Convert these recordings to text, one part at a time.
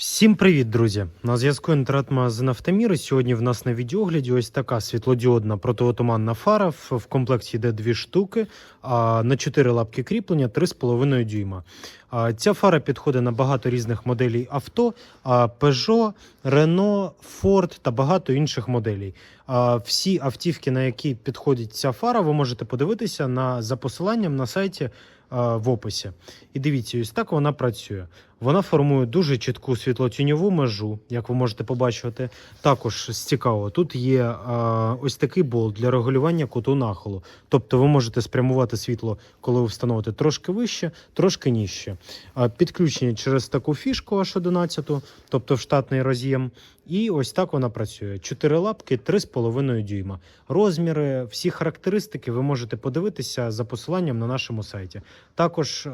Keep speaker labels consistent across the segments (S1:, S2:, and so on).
S1: Всім привіт, друзі! На зв'язку інтернет-магазин Автомір. Сьогодні в нас на відеогляді ось така світлодіодна протиотуманна фара. В комплекті йде дві штуки, а на чотири лапки кріплення 3,5 дюйма. Ця фара підходить на багато різних моделей авто: Peugeot, Renault, Ford та багато інших моделей. Всі автівки, на які підходить ця фара, ви можете подивитися на за посиланням на сайті в описі. І дивіться, ось так вона працює. Вона формує дуже чітку світлотіньову межу, як ви можете побачити. Також з цікавого, тут є а, ось такий болт для регулювання куту нахилу. Тобто ви можете спрямувати світло, коли ви встановите трошки вище, трошки нижче. А, підключення через таку фішку аж 11, тобто в штатний роз'єм. І ось так вона працює. Чотири лапки, 3,5 дюйма. Розміри, всі характеристики ви можете подивитися за посиланням на нашому сайті. Також е,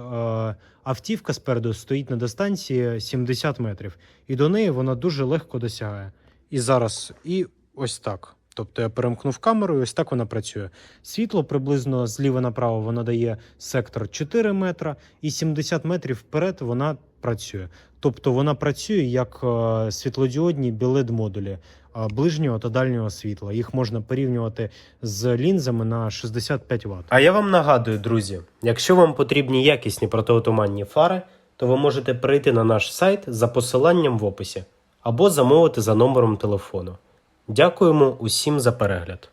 S1: автівка спереду стоїть на дистанції 70 метрів, і до неї вона дуже легко досягає. І зараз, і ось так. Тобто я перемкнув камеру, і ось так вона працює. Світло приблизно зліва направо вона дає сектор 4 метра, і 70 метрів вперед вона працює. Тобто вона працює як е, світлодіодні білет модулі е, ближнього та дальнього світла. Їх можна порівнювати з лінзами на 65 Вт.
S2: А я вам нагадую, друзі, якщо вам потрібні якісні протиотуманні фари, то ви можете перейти на наш сайт за посиланням в описі або замовити за номером телефону. Дякуємо усім за перегляд.